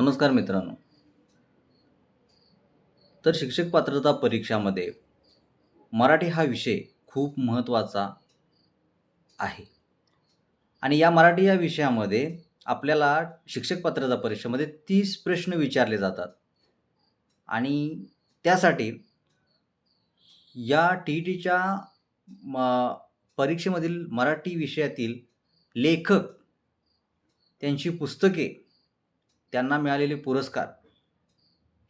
नमस्कार मित्रांनो. तर शिक्षक पात्रता परीक्षामध्ये मराठी हा विषय खूप महत्त्वाचा आहे. आणि या मराठी या विषयामध्ये आपल्याला शिक्षक पात्रता परीक्षेमध्ये तीस प्रश्न विचारले जातात. आणि त्यासाठी या टी ई टीच्या म परीक्षेमधील मराठी विषयातील लेखक त्यांची पुस्तके त्यांना मिळालेले पुरस्कार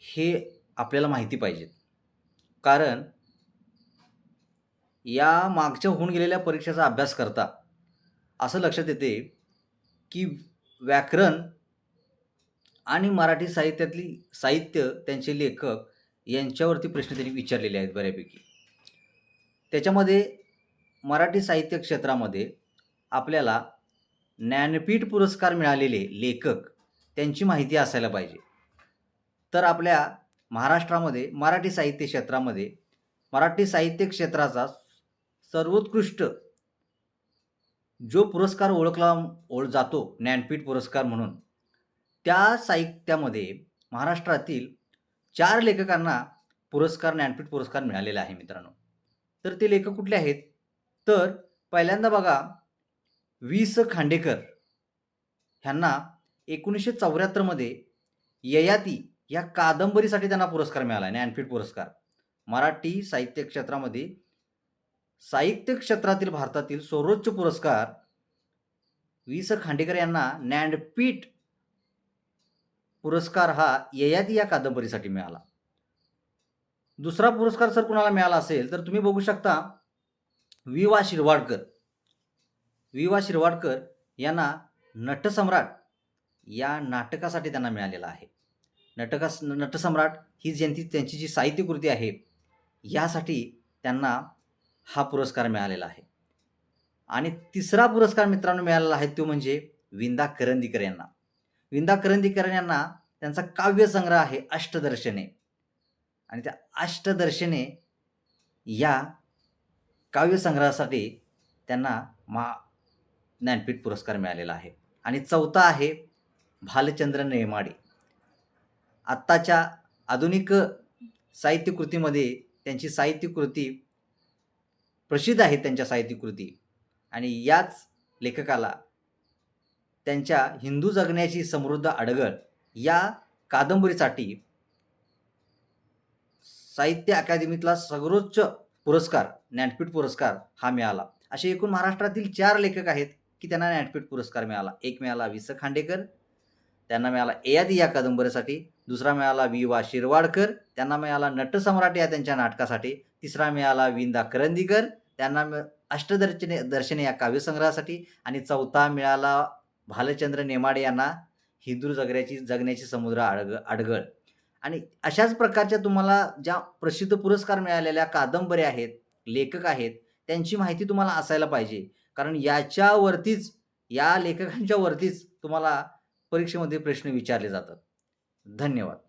हे आपल्याला माहिती पाहिजेत. कारण या मागच्या होऊन गेलेल्या परीक्षेचा अभ्यास करता असं लक्षात येते की व्याकरण आणि मराठी साहित्यातली साहित्य त्यांचे लेखक यांच्यावरती प्रश्न त्यांनी विचारलेले आहेत बऱ्यापैकी. त्याच्यामध्ये मराठी साहित्य क्षेत्रामध्ये आपल्याला ज्ञानपीठ पुरस्कार मिळालेले लेखक त्यांची माहिती असायला पाहिजे. तर आपल्या महाराष्ट्रामध्ये मराठी साहित्य क्षेत्रामध्ये मराठी साहित्य क्षेत्राचा सर्वोत्कृष्ट जो पुरस्कार ओळखला ओळ जातो ज्ञानपीठ पुरस्कार म्हणून त्या साहित्यामध्ये महाराष्ट्रातील चार लेखकांना पुरस्कार ज्ञानपीठ पुरस्कार मिळालेला आहे मित्रांनो. तर ते लेखक कुठले आहेत? तर पहिल्यांदा बघा वि स खांडेकर. ह्यांना एकोणीसशे चौऱ्याहत्तरमध्ये ययाती या कादंबरीसाठी त्यांना पुरस्कार मिळाला ज्ञानपीठ पुरस्कार. मराठी साहित्य क्षेत्रामध्ये साहित्य क्षेत्रातील भारतातील सर्वोच्च पुरस्कार वि स खांडेकर यांना ज्ञानपीठ पुरस्कार हा ययाती या कादंबरीसाठी मिळाला. दुसरा पुरस्कार सर कुणाला मिळाला असेल तर तुम्ही बघू शकता वि वा. शिरवाडकर. वि वा. शिरवाडकर यांना नटसम्राट या नाटकासाठी त्यांना मिळालेला आहे. नटकास नटसम्राट ही ज्यांची त्यांची जी साहित्यकृती आहे यासाठी त्यांना हा पुरस्कार मिळालेला आहे. आणि तिसरा पुरस्कार मित्रांनो मिळालेला आहे तो म्हणजे विंदा करंदीकर यांना. विंदा करंदीकर यांना त्यांचा काव्यसंग्रह आहे अष्टदर्शने. आणि त्या अष्टदर्शने या काव्यसंग्रहासाठी त्यांना मा ज्ञानपीठ पुरस्कार मिळालेला आहे. आणि चौथा आहे भालचंद्र नेमाडे आत्ताच्या आधुनिक साहित्यकृतीमध्ये त्यांची साहित्यकृती प्रसिद्ध आहेत त्यांच्या साहित्यकृती आणि याच लेखकाला त्यांच्या हिंदू जगण्याची समृद्ध अडगळ या कादंबरीसाठी साहित्य अकादमीतला सर्वोच्च पुरस्कार ज्ञानपीठ पुरस्कार हा मिळाला. असे एकूण महाराष्ट्रातील चार लेखक आहेत की त्यांना ज्ञानपीठ पुरस्कार मिळाला. एक मिळाला वि स खांडेकर त्यांना मिळाला एयादी या कादंबरीसाठी दुसरा मिळाला वि वा शिरवाडकर त्यांना मिळाला नटसम्राट या त्यांच्या नाटकासाठी तिसरा मिळाला विंदा करंदीकर त्यांना मिळ अष्टदर्शने दर्शने या काव्यसंग्रहासाठी आणि चौथा मिळाला भालचंद्र नेमाडे यांना हिंदू जगण्याची जगण्याची समुद्र अडग अडगळ आणि अशाच प्रकारच्या तुम्हाला ज्या प्रसिद्ध पुरस्कार मिळालेल्या कादंबऱ्या आहेत लेखक आहेत त्यांची माहिती तुम्हाला असायला पाहिजे. कारण याच्यावरतीच या लेखकांच्यावरतीच तुम्हाला परीक्षेमध्ये प्रश्न विचारले जातात. धन्यवाद.